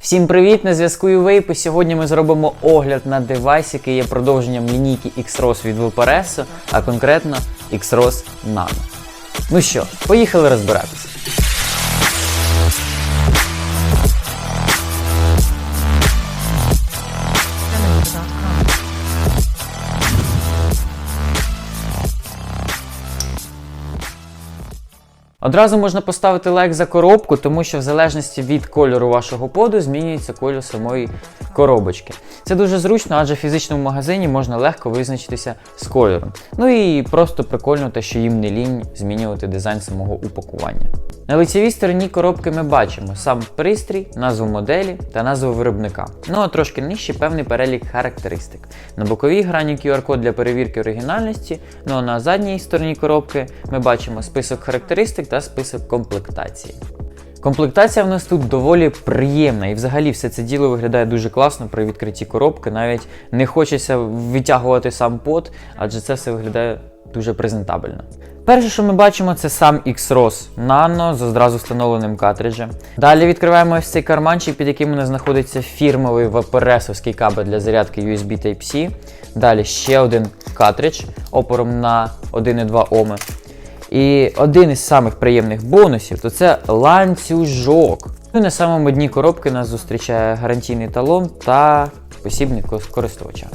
Всім привіт! На зв'язку Ювейп, І Сьогодні ми зробимо огляд на девайс, який є продовженням лінійки X-ROS від VPRS, а конкретно X-ROS Nano. Ну що, поїхали розбиратися. Одразу можна поставити лайк за коробку, тому що в залежності від кольору вашого поду змінюється кольор самої коробочки. Це дуже зручно, адже в фізичному магазині можна легко визначитися з кольором. Ну і просто прикольно те, що їм не лінь змінювати дизайн самого упакування. На лицевій стороні коробки ми бачимо сам пристрій, назву моделі та назву виробника. Ну а трошки нижче певний перелік характеристик. На боковій грані QR-код для перевірки оригінальності, ну а на задній стороні коробки ми бачимо список характеристик та список комплектації. Комплектація в нас тут доволі приємна, і взагалі все це діло виглядає дуже класно при відкритті коробки. Навіть не хочеться витягувати сам под, адже це все виглядає дуже презентабельно. Перше, що ми бачимо, це сам X-ROS Nano з одразу встановленим картриджем. Далі відкриваємо ось цей карманчик, під яким у нас знаходиться фірмовий VPRS-овський кабель для зарядки USB Type-C. Далі ще один картридж опором на 1,2 Оми. І один із самих приємних бонусів то це ланцюжок. Ну на самому дні коробки нас зустрічає гарантійний талон та посібник користувача.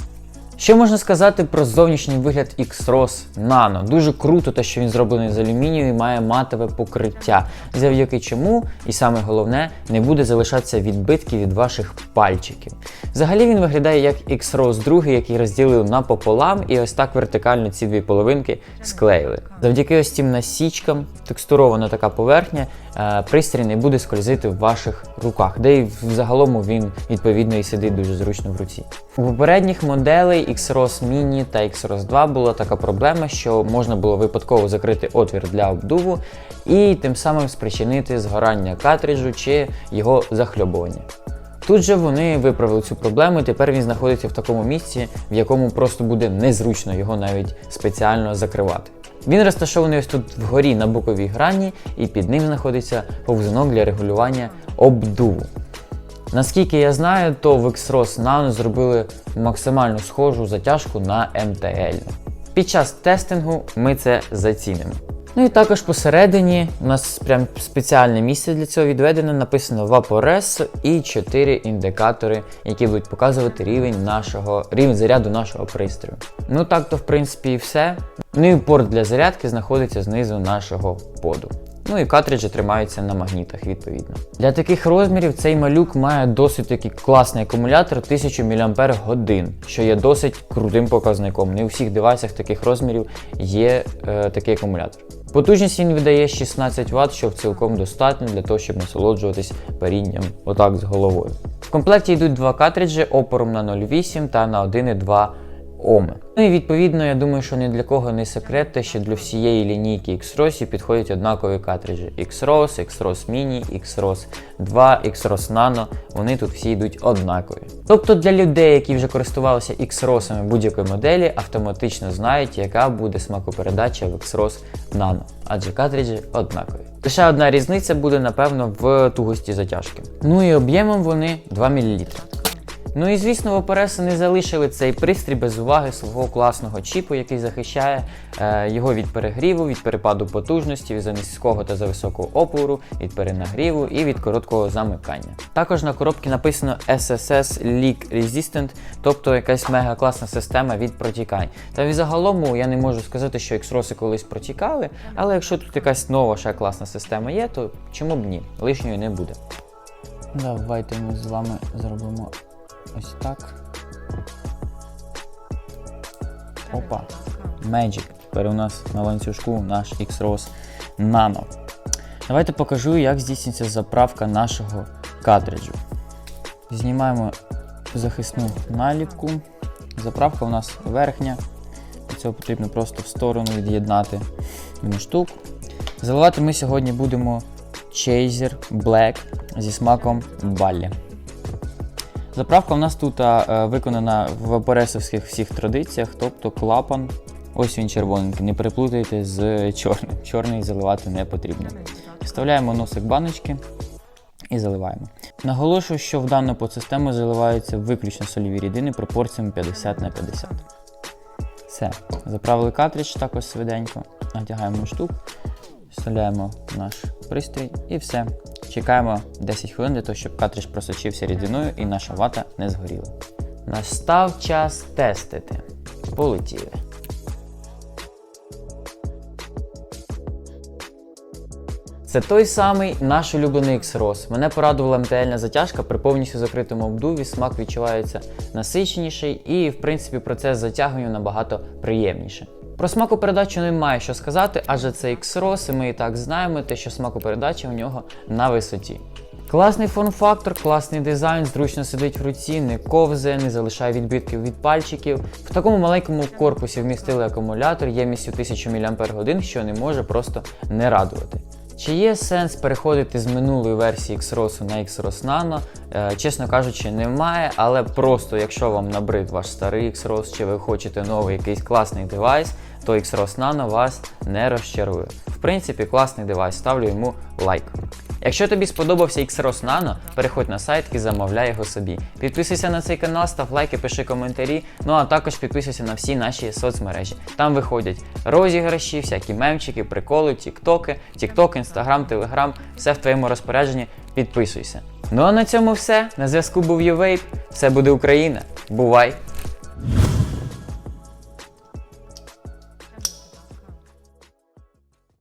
Що можна сказати про зовнішній вигляд X-ROS Nano? Дуже круто, те, що він зроблений з алюмінію і має матове покриття, завдяки чому, і саме головне, не буде залишатися відбитків від ваших пальчиків. Взагалі він виглядає як X-ROS 2, який розділили напополам, і ось так вертикально ці дві половинки склеїли. Завдяки ось цим насічкам, текстурована така поверхня, пристрій не буде скользити в ваших руках, де і взагалом він відповідно і сидить дуже зручно в руці. У попередніх моделей X-ROS Mini та X-ROS 2 була така проблема, що можна було випадково закрити отвір для обдуву і тим самим спричинити згорання картриджу чи його захльобування. Тут же вони виправили цю проблему, і тепер він знаходиться в такому місці, в якому просто буде незручно його навіть спеціально закривати. Він розташований ось тут вгорі на боковій грані, і під ним знаходиться повзунок для регулювання обдуву. Наскільки я знаю, то в X-ROS Nano зробили максимально схожу затяжку на MTL. Під час тестингу ми це зацінимо. Ну і також посередині у нас прям спеціальне місце для цього відведено, написано VaporS і 4 індикатори, які будуть показувати рівень нашого рівень заряду нашого пристрою. Ну так то в принципі і все. Ну і порт для зарядки знаходиться знизу нашого поду. Ну і картриджі тримаються на магнітах, відповідно. Для таких розмірів цей малюк має досить такий класний акумулятор 1000 мАч, що є досить крутим показником. Не у всіх девайсах таких розмірів є е, такий акумулятор. Потужність він видає 16 Вт, що цілком достатньо для того, щоб насолоджуватись парінням отак з головою. В комплекті йдуть два картриджі опором на 0,8 та на 1,2 Оми. Ну і відповідно, я думаю, що ні для кого не секрет, те, що для всієї лінійки X-ROS підходять однакові картриджі X-ROS, X-ROS Mini, X-ROS 2, X-ROS Nano, вони тут всі йдуть однакові. Тобто для людей, які вже користувалися X-ROS будь-якої моделі, автоматично знають, яка буде смакопередача в X-ROS Nano, адже картриджі однакові. Лише одна різниця буде, напевно, в тугості затяжки. Ну і об'ємом вони 2 мл. Ну і звісно, Вапореси не залишили цей пристрій без уваги свого класного чіпу, який захищає е, його від перегріву, від перепаду потужності, від низького та за високого опору, від перенагріву і від короткого замикання. Також на коробці написано SSS Leak Resistant, тобто якась мега класна система від протікань. Та і загалом я не можу сказати, що X-роси колись протікали, але якщо тут якась нова ще класна система є, то чому б ні? Лишньої не буде. Давайте ми з вами зробимо ось так. Опа. Magic. Тепер у нас на ланцюжку наш X-ROS Nano. Давайте покажу, як здійснюється заправка нашого картриджу. Знімаємо захисну наліпку. Заправка у нас верхня. Для цього потрібно просто в сторону від'єднати штук. Заливати ми сьогодні будемо Chaser Black зі смаком Баллі. Заправка у нас тут а, виконана в пересовських всіх традиціях, тобто клапан. Ось він червоненький, не переплутайте з чорним. Чорний заливати не потрібно. Вставляємо носик баночки і заливаємо. Наголошую, що в дану подсистему заливаються виключно соліві рідини пропорціями 50 на 50. Все, заправили картридж також швиденько, надягаємо штук, вставляємо наш пристрій і все. Чекаємо 10 хвилин для того, щоб картридж просочився рідиною і наша вата не згоріла. Настав час тестити. Полетіли. Це той самий наш улюблений X-Rose. Мене порадувала МТЛ затяжка при повністю закритому обдуві, смак відчувається насиченіший і, в принципі, процес затягування набагато приємніше. Про смаку передачі немає що сказати, адже це X-Rose, і ми і так знаємо, те, що смаку передачі у нього на висоті. Класний форм-фактор, класний дизайн, зручно сидить в руці, не ковзе, не залишає відбитків від пальчиків. В такому маленькому корпусі вмістили акумулятор ємністю 1000 мАч, що не може просто не радувати. Чи є сенс переходити з минулої версії X-Rose на X-Rose Nano? Е, чесно кажучи, немає, але просто якщо вам набрид ваш старий X-Rose, чи ви хочете новий якийсь класний девайс, то X-Rose Nano вас не розчарує. В принципі, класний девайс, ставлю йому лайк. Якщо тобі сподобався X-Rose Nano, переходь на сайт і замовляй його собі. Підписуйся на цей канал, став лайки, пиши коментарі. Ну а також підписуйся на всі наші соцмережі. Там виходять розіграші, всякі мемчики, приколи, тіктоки, тікток, інстаграм, телеграм, все в твоєму розпорядженні. Підписуйся. Ну а на цьому все. На зв'язку був YouVape. Все буде Україна. Бувай!